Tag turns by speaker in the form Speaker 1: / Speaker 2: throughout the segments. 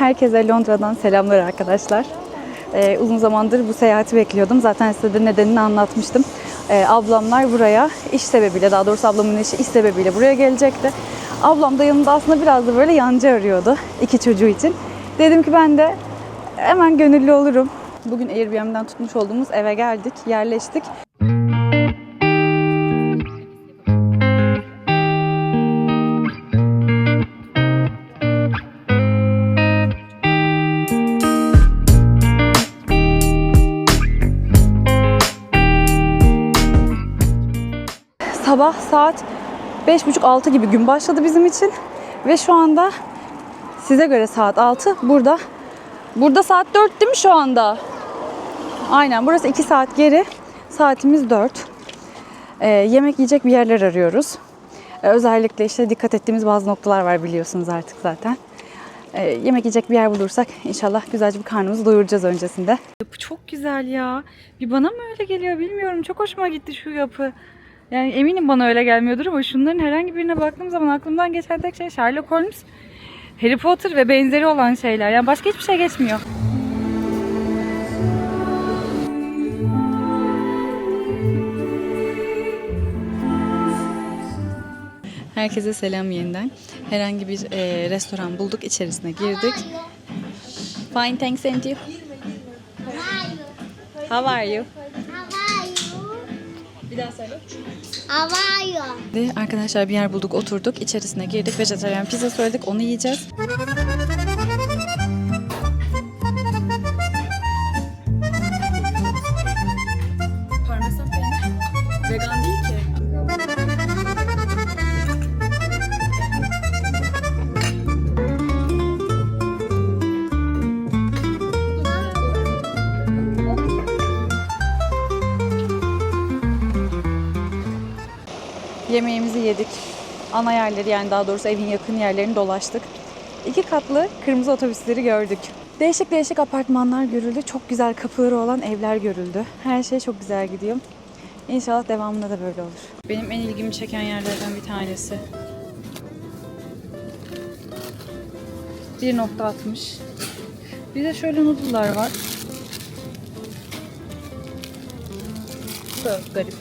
Speaker 1: Herkese Londra'dan selamlar arkadaşlar. Ee, uzun zamandır bu seyahati bekliyordum. Zaten size de nedenini anlatmıştım. Ee, ablamlar buraya iş sebebiyle, daha doğrusu ablamın eşi iş sebebiyle buraya gelecekti. Ablam da yanında aslında biraz da böyle yancı arıyordu iki çocuğu için. Dedim ki ben de hemen gönüllü olurum. Bugün Airbnb'den tutmuş olduğumuz eve geldik, yerleştik. Sabah saat 5.30-6 gibi gün başladı bizim için. Ve şu anda size göre saat 6. Burada burada saat 4 değil mi şu anda? Aynen burası 2 saat geri. Saatimiz 4. Ee, yemek yiyecek bir yerler arıyoruz. Ee, özellikle işte dikkat ettiğimiz bazı noktalar var biliyorsunuz artık zaten. Ee, yemek yiyecek bir yer bulursak inşallah güzelce bir karnımızı doyuracağız öncesinde. Yapı çok güzel ya. Bir bana mı öyle geliyor bilmiyorum. Çok hoşuma gitti şu yapı. Yani eminim bana öyle gelmiyordur ama şunların herhangi birine baktığım zaman aklımdan geçen tek şey Sherlock Holmes, Harry Potter ve benzeri olan şeyler. Yani başka hiçbir şey geçmiyor. Herkese selam yeniden. Herhangi bir e, restoran bulduk, içerisine girdik. Fine, thanks and you. How are you? Bir daha söyle.
Speaker 2: Havayo.
Speaker 1: Ve Arkadaşlar bir yer bulduk, oturduk. İçerisine girdik. Vejetaryen pizza söyledik. Onu yiyeceğiz. Ana yerleri yani daha doğrusu evin yakın yerlerini dolaştık. İki katlı kırmızı otobüsleri gördük. Değişik değişik apartmanlar görüldü. Çok güzel kapıları olan evler görüldü. Her şey çok güzel gidiyor. İnşallah devamında da böyle olur. Benim en ilgimi çeken yerlerden bir tanesi. 1.60 Bir de şöyle noodle'lar var. Bu da garip.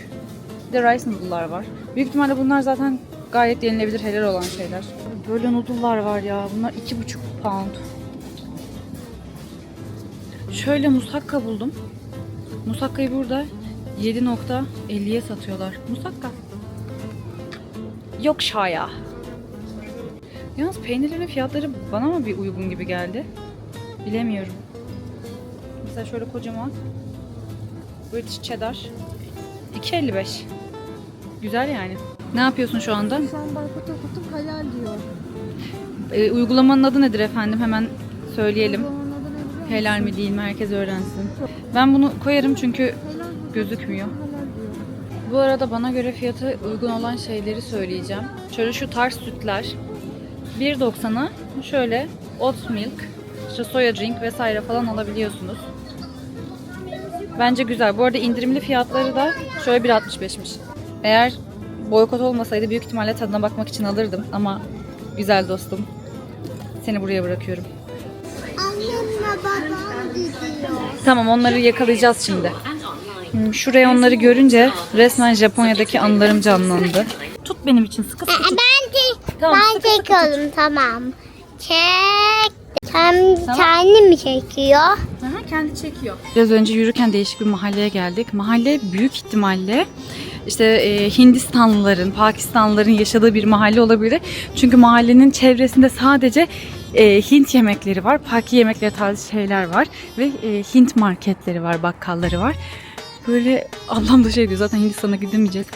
Speaker 1: Bir de rice noodle'lar var. Büyük ihtimalle bunlar zaten gayet yenilebilir, helal olan şeyler. Böyle noodle'lar var ya. Bunlar 2,5 pound. Şöyle musakka buldum. Musakkayı burada 7.50'ye satıyorlar. Musakka. Yok şaya. Yalnız peynirlerin fiyatları bana mı bir uygun gibi geldi? Bilemiyorum. Mesela şöyle kocaman British Cheddar 2.55. Güzel yani. Ne yapıyorsun şu anda?
Speaker 2: Şu an barkod okutup halal diyor.
Speaker 1: Ee, uygulamanın adı nedir efendim? Hemen söyleyelim.
Speaker 2: Uygulamanın adı ne biliyor musun?
Speaker 1: Helal mi değil mi? Herkes öğrensin. Ben bunu koyarım çünkü
Speaker 2: Helal
Speaker 1: gözükmüyor.
Speaker 2: Diyor.
Speaker 1: Bu arada bana göre fiyatı uygun olan şeyleri söyleyeceğim. Şöyle şu tarz sütler 1.90'a şöyle oat milk, işte soya drink vesaire falan alabiliyorsunuz. Bence güzel. Bu arada indirimli fiyatları da şöyle 1.65'miş. Eğer boykot olmasaydı büyük ihtimalle tadına bakmak için alırdım ama güzel dostum. Seni buraya bırakıyorum.
Speaker 2: Annemle babam gidiyor.
Speaker 1: Tamam onları yakalayacağız şimdi. Hmm, Şuraya onları görünce resmen Japonya'daki anılarım canlandı. Tut benim için sıkı sıkı tut.
Speaker 2: Ben de
Speaker 1: Tamam,
Speaker 2: ben
Speaker 1: sıkı sıkı tut.
Speaker 2: çekiyorum tamam. Çek. Sen kendi mi çekiyor?
Speaker 1: Aha, kendi çekiyor. Biraz önce yürürken değişik bir mahalleye geldik. Mahalle büyük ihtimalle işte e, Hindistanlıların, Pakistanlıların yaşadığı bir mahalle olabilir. Çünkü mahallenin çevresinde sadece e, Hint yemekleri var, Paki yemekleri tarzı şeyler var ve e, Hint marketleri var, bakkalları var. Böyle ablam da şey diyor zaten Hindistan'a gidemeyeceğiz.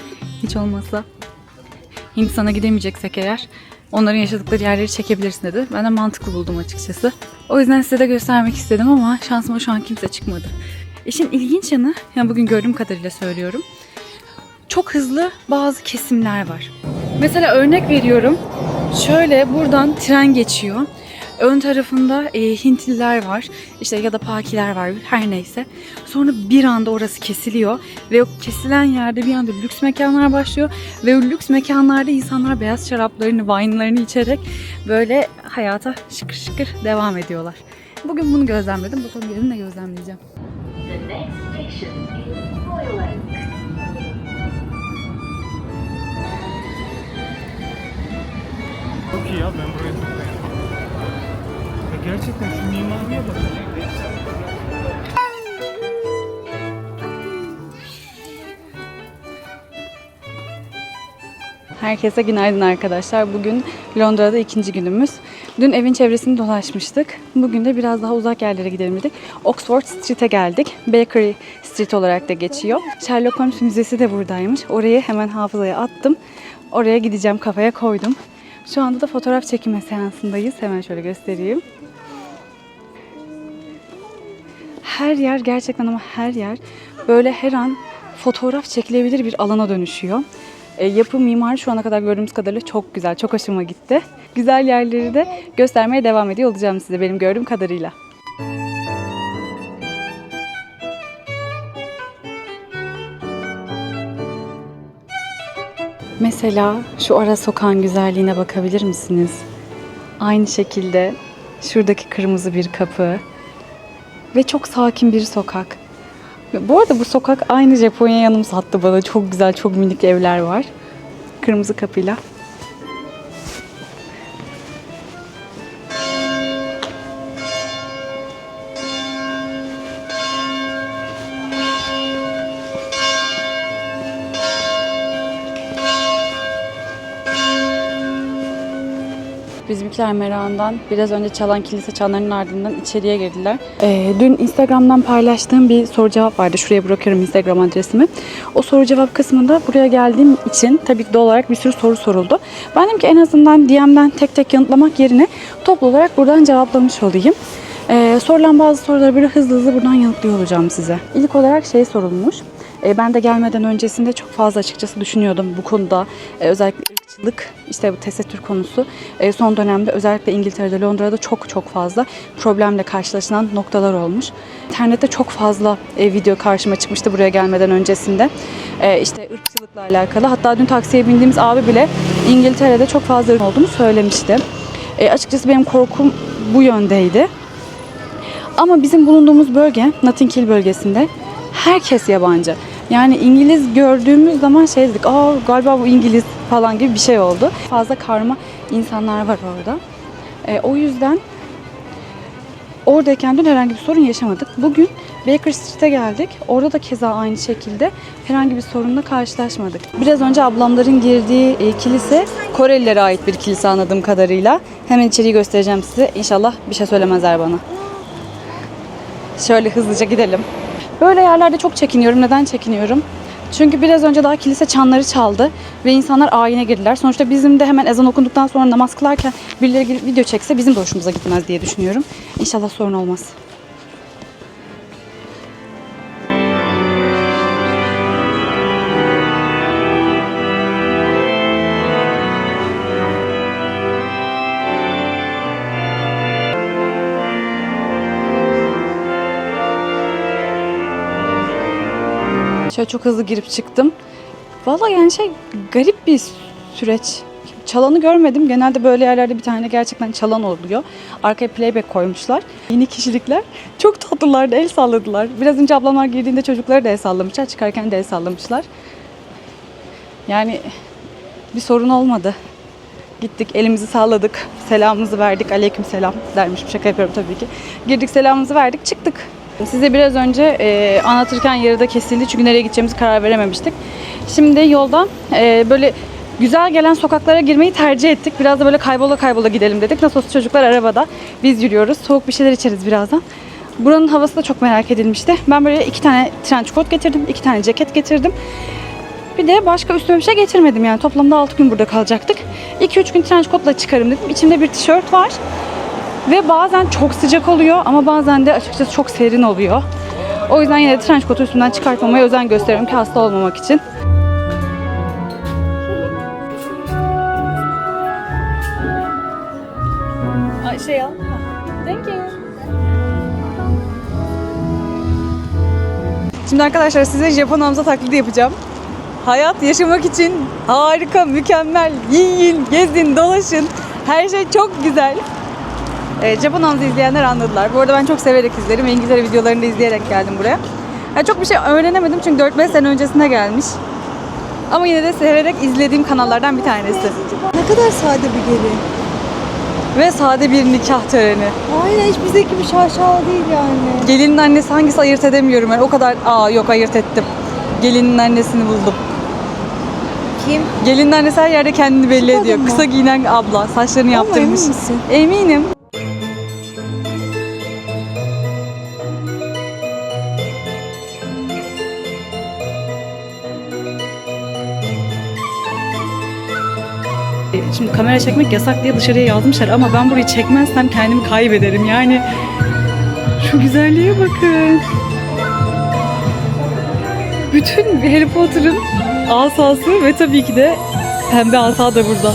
Speaker 1: Hiç olmazsa Hindistan'a gidemeyeceksek eğer onların yaşadıkları yerleri çekebilirsin dedi. Ben de mantıklı buldum açıkçası. O yüzden size de göstermek istedim ama şansıma şu an kimse çıkmadı. İşin ilginç yanı, yani bugün gördüğüm kadarıyla söylüyorum. Çok hızlı bazı kesimler var. Mesela örnek veriyorum. Şöyle buradan tren geçiyor. Ön tarafında e, Hintliler var. işte ya da Pakiler var her neyse. Sonra bir anda orası kesiliyor. Ve o kesilen yerde bir anda lüks mekanlar başlıyor. Ve o lüks mekanlarda insanlar beyaz şaraplarını, wine'larını içerek böyle hayata şıkır şıkır devam ediyorlar. Bugün bunu gözlemledim. Bakalım yarın ne gözlemleyeceğim.
Speaker 3: The next station is
Speaker 4: Çok iyi ya ben burayı çok beğendim. Ya gerçekten şu mimariye bak.
Speaker 1: Herkese günaydın arkadaşlar. Bugün Londra'da ikinci günümüz. Dün evin çevresini dolaşmıştık. Bugün de biraz daha uzak yerlere gidelim dedik. Oxford Street'e geldik. Bakery Street olarak da geçiyor. Sherlock Holmes Müzesi de buradaymış. Orayı hemen hafızaya attım. Oraya gideceğim kafaya koydum. Şu anda da fotoğraf çekime seansındayız. Hemen şöyle göstereyim. Her yer gerçekten ama her yer böyle her an fotoğraf çekilebilir bir alana dönüşüyor. E, yapı mimari şu ana kadar gördüğümüz kadarıyla çok güzel, çok hoşuma gitti. Güzel yerleri de göstermeye devam ediyor olacağım size benim gördüğüm kadarıyla. Mesela şu ara sokağın güzelliğine bakabilir misiniz? Aynı şekilde şuradaki kırmızı bir kapı ve çok sakin bir sokak. Bu arada bu sokak aynı Japonya yanım sattı bana. Çok güzel, çok minik evler var. Kırmızı kapıyla. Bizimkiler merakından biraz önce çalan kilise çanlarının ardından içeriye girdiler. Ee, dün Instagram'dan paylaştığım bir soru cevap vardı. Şuraya bırakıyorum Instagram adresimi. O soru cevap kısmında buraya geldiğim için tabii ki doğal olarak bir sürü soru soruldu. Ben dedim ki en azından DM'den tek tek yanıtlamak yerine toplu olarak buradan cevaplamış olayım. Ee, sorulan bazı soruları böyle hızlı hızlı buradan yanıtlıyor olacağım size. İlk olarak şey sorulmuş. Ee, ben de gelmeden öncesinde çok fazla açıkçası düşünüyordum bu konuda. Ee, özellikle ırkçılık, işte bu tesettür konusu e, son dönemde özellikle İngiltere'de, Londra'da çok çok fazla problemle karşılaşılan noktalar olmuş. İnternette çok fazla e, video karşıma çıkmıştı buraya gelmeden öncesinde. E, işte ırkçılıkla alakalı. Hatta dün taksiye bindiğimiz abi bile İngiltere'de çok fazla olduğunu söylemişti. Açıkçası benim korkum bu yöndeydi. Ama bizim bulunduğumuz bölge Notting Hill bölgesinde herkes yabancı. Yani İngiliz gördüğümüz zaman şey dedik, aa galiba bu İngiliz falan gibi bir şey oldu. Fazla karma insanlar var orada. E, o yüzden oradayken dün herhangi bir sorun yaşamadık. Bugün Baker Street'e geldik. Orada da keza aynı şekilde herhangi bir sorunla karşılaşmadık. Biraz önce ablamların girdiği e, kilise Korelilere ait bir kilise anladığım kadarıyla. Hemen içeriği göstereceğim size. İnşallah bir şey söylemezler bana. Şöyle hızlıca gidelim. Böyle yerlerde çok çekiniyorum. Neden çekiniyorum? Çünkü biraz önce daha kilise çanları çaldı ve insanlar ayine girdiler. Sonuçta bizim de hemen ezan okunduktan sonra namaz kılarken birileri video çekse bizim de hoşumuza gitmez diye düşünüyorum. İnşallah sorun olmaz. Şöyle çok hızlı girip çıktım. Valla yani şey garip bir süreç. Çalanı görmedim. Genelde böyle yerlerde bir tane gerçekten çalan oluyor. Arkaya playback koymuşlar. Yeni kişilikler. Çok tatlılardı. El salladılar. Biraz önce ablamlar girdiğinde çocukları da el sallamışlar. Çıkarken de el sallamışlar. Yani bir sorun olmadı. Gittik, elimizi salladık, selamımızı verdik. Aleyküm selam dermişim. Şaka yapıyorum tabii ki. Girdik, selamımızı verdik, çıktık. Size biraz önce e, anlatırken yarıda kesildi çünkü nereye gideceğimizi karar verememiştik. Şimdi yoldan e, böyle güzel gelen sokaklara girmeyi tercih ettik. Biraz da böyle kaybola kaybola gidelim dedik. Nasıl olsa çocuklar arabada, biz yürüyoruz. Soğuk bir şeyler içeriz birazdan. Buranın havası da çok merak edilmişti. Ben böyle iki tane trench coat getirdim, iki tane ceket getirdim. Bir de başka üstüme bir şey getirmedim yani. Toplamda 6 gün burada kalacaktık. 2-3 gün trench coatla çıkarım dedim. İçimde bir tişört var. Ve bazen çok sıcak oluyor ama bazen de açıkçası çok serin oluyor. O yüzden yine de trench coat'u üstümden çıkartmamaya özen gösteriyorum ki hasta olmamak için. Ay, şey al. Thank you. Şimdi arkadaşlar size Japon Hamza taklidi yapacağım. Hayat yaşamak için harika, mükemmel. Yiyin, gezin, dolaşın. Her şey çok güzel. Evet, Japon Hamza izleyenler anladılar. Bu arada ben çok severek izlerim. İngiltere videolarını da izleyerek geldim buraya. Yani çok bir şey öğrenemedim çünkü 4-5 sene öncesine gelmiş. Ama yine de severek izlediğim kanallardan bir tanesi.
Speaker 5: Ne kadar sade bir gelin.
Speaker 1: Ve sade bir nikah töreni.
Speaker 5: Aynen hiç bizdeki gibi şaşalı değil yani.
Speaker 1: Gelinin annesi hangisi ayırt edemiyorum. Yani o kadar aa yok ayırt ettim. Gelinin annesini buldum.
Speaker 5: Kim?
Speaker 1: Gelinin annesi her yerde kendini belli
Speaker 5: Şu
Speaker 1: ediyor.
Speaker 5: kadın mı?
Speaker 1: Kısa giyinen abla. Saçlarını
Speaker 5: Ama
Speaker 1: yaptırmış.
Speaker 5: emin misin?
Speaker 1: Eminim. Şimdi kamera çekmek yasak diye dışarıya yazmışlar ama ben burayı çekmezsem kendimi kaybederim. Yani şu güzelliğe bakın. Bütün Harry Potter'ın asası ve tabii ki de pembe asa da burada.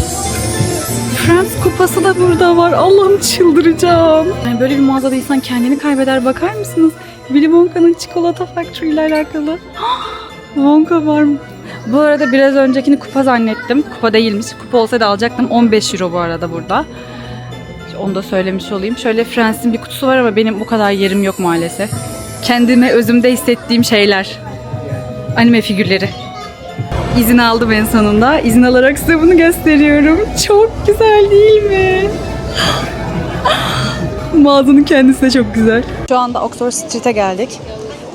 Speaker 1: Friends kupası da burada var. Allah'ım çıldıracağım. Yani böyle bir mağazada insan kendini kaybeder. Bakar mısınız? Willy Wonka'nın çikolata factory ile alakalı. Wonka var mı? Bu arada biraz öncekini kupa zannettim. Kupa değilmiş. Kupa olsaydı alacaktım. 15 euro bu arada burada. Onu da söylemiş olayım. Şöyle Friends'in bir kutusu var ama benim bu kadar yerim yok maalesef. Kendime özümde hissettiğim şeyler. Anime figürleri. İzin aldım en sonunda. İzin alarak size bunu gösteriyorum. Çok güzel değil mi? Mağazanın kendisi de çok güzel. Şu anda Oxford Street'e geldik.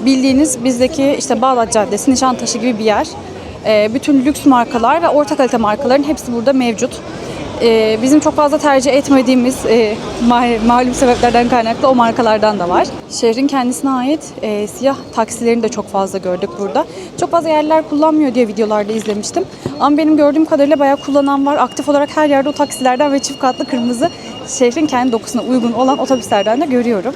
Speaker 1: Bildiğiniz bizdeki işte Bağdat Caddesi, Nişantaşı gibi bir yer. Ee, bütün lüks markalar ve orta kalite markaların hepsi burada mevcut. Ee, bizim çok fazla tercih etmediğimiz e, ma- malum sebeplerden kaynaklı o markalardan da var. Şehrin kendisine ait e, siyah taksilerini de çok fazla gördük burada. Çok fazla yerler kullanmıyor diye videolarda izlemiştim. Ama benim gördüğüm kadarıyla bayağı kullanan var. Aktif olarak her yerde o taksilerden ve çift katlı kırmızı şehrin kendi dokusuna uygun olan otobüslerden de görüyorum.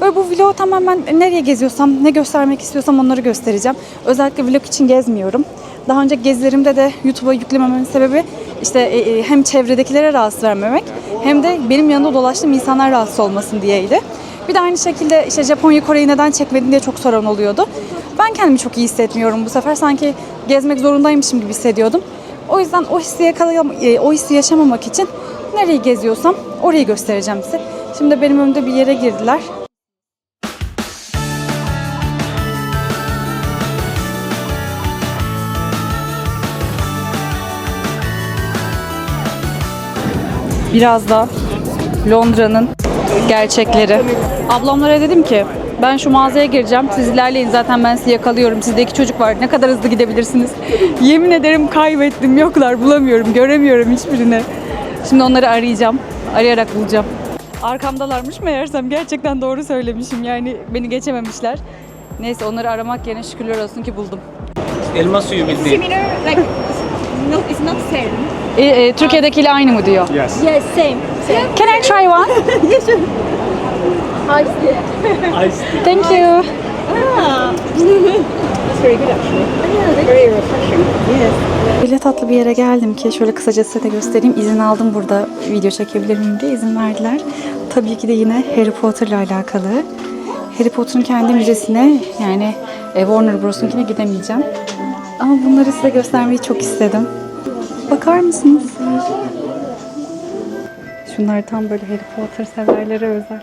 Speaker 1: Böyle bu vlog tamamen nereye geziyorsam, ne göstermek istiyorsam onları göstereceğim. Özellikle vlog için gezmiyorum. Daha önce gezilerimde de YouTube'a yüklemememin sebebi işte e, e, hem çevredekilere rahatsız vermemek hem de benim yanında dolaştığım insanlar rahatsız olmasın diyeydi. Bir de aynı şekilde işte Japonya, Kore'yi neden çekmedin diye çok soran oluyordu. Ben kendimi çok iyi hissetmiyorum bu sefer. Sanki gezmek zorundaymışım gibi hissediyordum. O yüzden o hissi yakalayam e, o hissi yaşamamak için nereyi geziyorsam orayı göstereceğim size. Şimdi benim önümde bir yere girdiler. Biraz da Londra'nın gerçekleri. Ablamlara dedim ki ben şu mağazaya gireceğim. Siz ilerleyin zaten ben sizi yakalıyorum. Sizde iki çocuk var. Ne kadar hızlı gidebilirsiniz? Yemin ederim kaybettim. Yoklar bulamıyorum. Göremiyorum hiçbirini. Şimdi onları arayacağım. Arayarak bulacağım. Arkamdalarmış meğersem gerçekten doğru söylemişim. Yani beni geçememişler. Neyse onları aramak yerine şükürler olsun ki buldum.
Speaker 4: Elma suyu bildiğin.
Speaker 1: E, e, Türkiye'dekiyle aynı mı diyor?
Speaker 4: Yes.
Speaker 5: Yes, same.
Speaker 1: Can I try one?
Speaker 4: Ice
Speaker 1: Thank you. Öyle tatlı bir yere geldim ki şöyle kısaca size de göstereyim. İzin aldım burada video çekebilir miyim diye izin verdiler. Tabii ki de yine Harry Potter'la alakalı. Harry Potter'ın kendi müzesine yani e, Warner Bros'unkine gidemeyeceğim. Ama bunları size göstermeyi çok istedim. Bakar mısınız? Şunlar tam böyle Harry Potter severlere özel.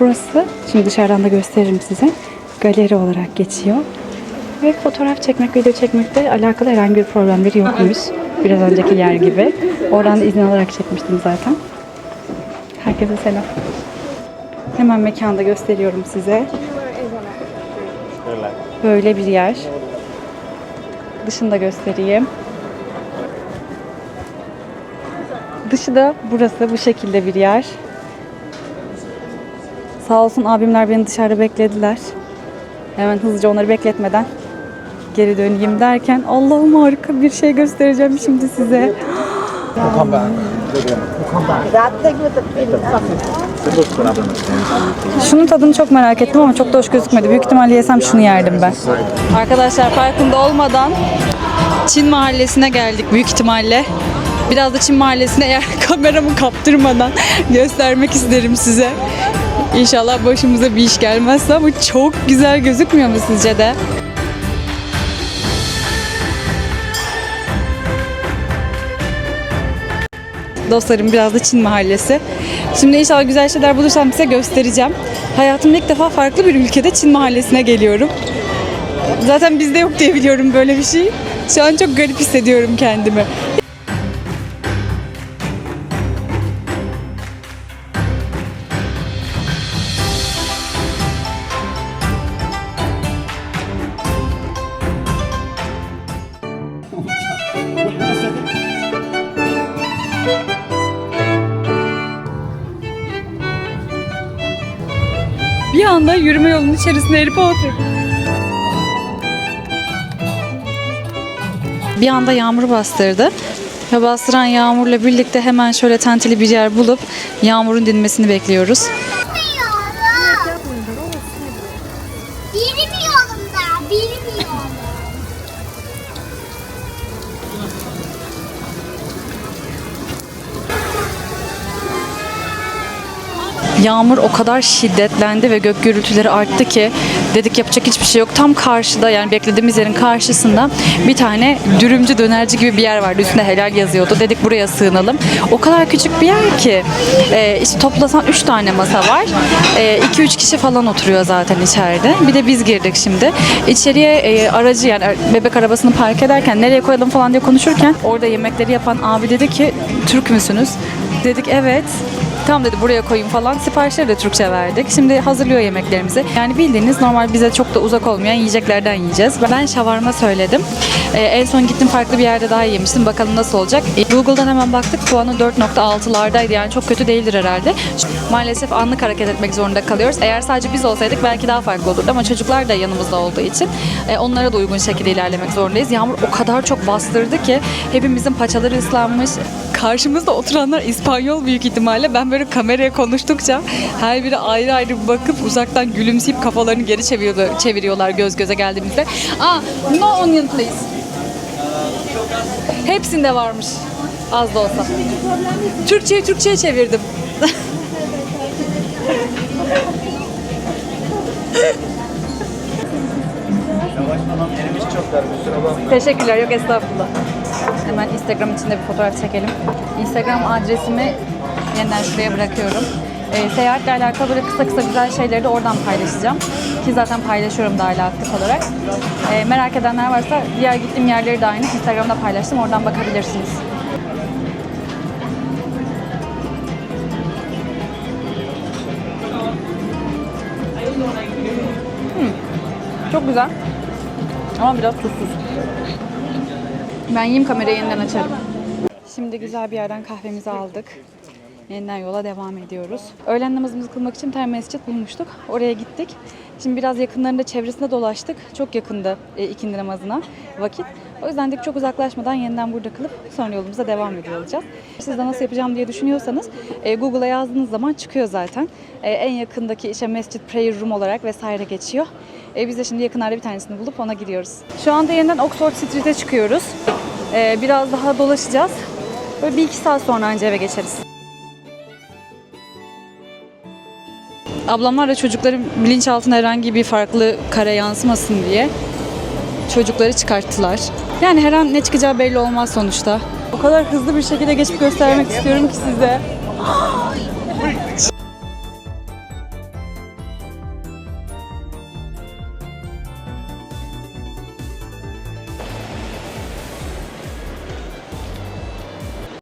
Speaker 1: Burası, şimdi dışarıdan da gösteririm size. Galeri olarak geçiyor. Ve fotoğraf çekmek, video çekmekle alakalı herhangi bir problemleri yokmuş. Biraz önceki yer gibi. Oradan da izin alarak çekmiştim zaten. Herkese selam. Hemen mekanda gösteriyorum size. Böyle bir yer. Dışını da göstereyim. Dışı da burası bu şekilde bir yer. Sağ olsun abimler beni dışarıda beklediler. Hemen hızlıca onları bekletmeden geri döneyim derken Allah'ım harika bir şey göstereceğim şimdi size. Şunun tadını çok merak ettim ama çok da hoş gözükmedi. Büyük ihtimalle yesem şunu yerdim ben. Arkadaşlar farkında olmadan Çin mahallesine geldik büyük ihtimalle. Biraz da Çin Mahallesi'ni eğer kameramı kaptırmadan göstermek isterim size. İnşallah başımıza bir iş gelmezse ama çok güzel gözükmüyor mu sizce de? Dostlarım biraz da Çin mahallesi. Şimdi inşallah güzel şeyler bulursam size göstereceğim. Hayatımda ilk defa farklı bir ülkede Çin mahallesine geliyorum. Zaten bizde yok diye biliyorum böyle bir şey. Şu an çok garip hissediyorum kendimi. Bir anda yürüme yolunun içerisinde Harry Potter. Bir anda yağmur bastırdı. Ve bastıran yağmurla birlikte hemen şöyle tenteli bir yer bulup yağmurun dinmesini bekliyoruz. Yağmur o kadar şiddetlendi ve gök gürültüleri arttı ki dedik yapacak hiçbir şey yok. Tam karşıda yani beklediğimiz yerin karşısında bir tane dürümcü dönerci gibi bir yer vardı. Üstünde helal yazıyordu. Dedik buraya sığınalım. O kadar küçük bir yer ki e, işte toplasan 3 tane masa var. 2-3 kişi falan oturuyor zaten içeride. Bir de biz girdik şimdi. İçeriye e, aracı yani bebek arabasını park ederken nereye koyalım falan diye konuşurken orada yemekleri yapan abi dedi ki Türk müsünüz? Dedik evet. Tamam dedi buraya koyayım falan. Siparişleri de Türkçe verdik. Şimdi hazırlıyor yemeklerimizi. Yani bildiğiniz normal bize çok da uzak olmayan yiyeceklerden yiyeceğiz. Ben şavarma söyledim. Ee, en son gittim farklı bir yerde daha yemiştim. Bakalım nasıl olacak. Ee, Google'dan hemen baktık. Puanı 4.6'lardaydı. Yani çok kötü değildir herhalde. Maalesef anlık hareket etmek zorunda kalıyoruz. Eğer sadece biz olsaydık belki daha farklı olurdu. Ama çocuklar da yanımızda olduğu için e, onlara da uygun şekilde ilerlemek zorundayız. Yağmur o kadar çok bastırdı ki hepimizin paçaları ıslanmış. Karşımızda oturanlar İspanyol büyük ihtimalle. Ben böyle kameraya konuştukça her biri ayrı ayrı bakıp uzaktan gülümseyip kafalarını geri çeviriyorlar, çeviriyorlar göz göze geldiğimizde. Aa, no onion please. Hepsinde varmış. Az da olsa. Türkçeyi Türkçe'ye çevirdim. Teşekkürler. Yok estağfurullah. Hemen Instagram için de bir fotoğraf çekelim. Instagram adresimi yeniden şuraya bırakıyorum. Ee, seyahatle alakalı böyle kısa kısa güzel şeyleri de oradan paylaşacağım. Ki zaten paylaşıyorum da hala aktif olarak. Ee, merak edenler varsa diğer gittiğim yerleri de aynı. Instagram'da paylaştım. Oradan bakabilirsiniz. Hmm, Çok güzel. Ama biraz tuzsuz. Ben yiyeyim kamerayı yeniden açarım. Şimdi güzel bir yerden kahvemizi aldık. Yeniden yola devam ediyoruz. Öğlen namazımızı kılmak için tane mescit bulmuştuk. Oraya gittik. Şimdi biraz yakınlarında çevresinde dolaştık. Çok yakındı e, ikindi namazına vakit. O yüzden de çok uzaklaşmadan yeniden burada kılıp sonra yolumuza devam ediyor olacağız. Siz de nasıl yapacağım diye düşünüyorsanız e, Google'a yazdığınız zaman çıkıyor zaten. E, en yakındaki işte mescit prayer room olarak vesaire geçiyor. E, biz de şimdi yakınlarda bir tanesini bulup ona gidiyoruz. Şu anda yeniden Oxford Street'e çıkıyoruz. E, biraz daha dolaşacağız. Böyle bir iki saat sonra anca eve geçeriz. Ablamlar da çocukların bilinçaltına herhangi bir farklı kare yansımasın diye çocukları çıkarttılar. Yani her an ne çıkacağı belli olmaz sonuçta. O kadar hızlı bir şekilde geçip göstermek istiyorum ki size.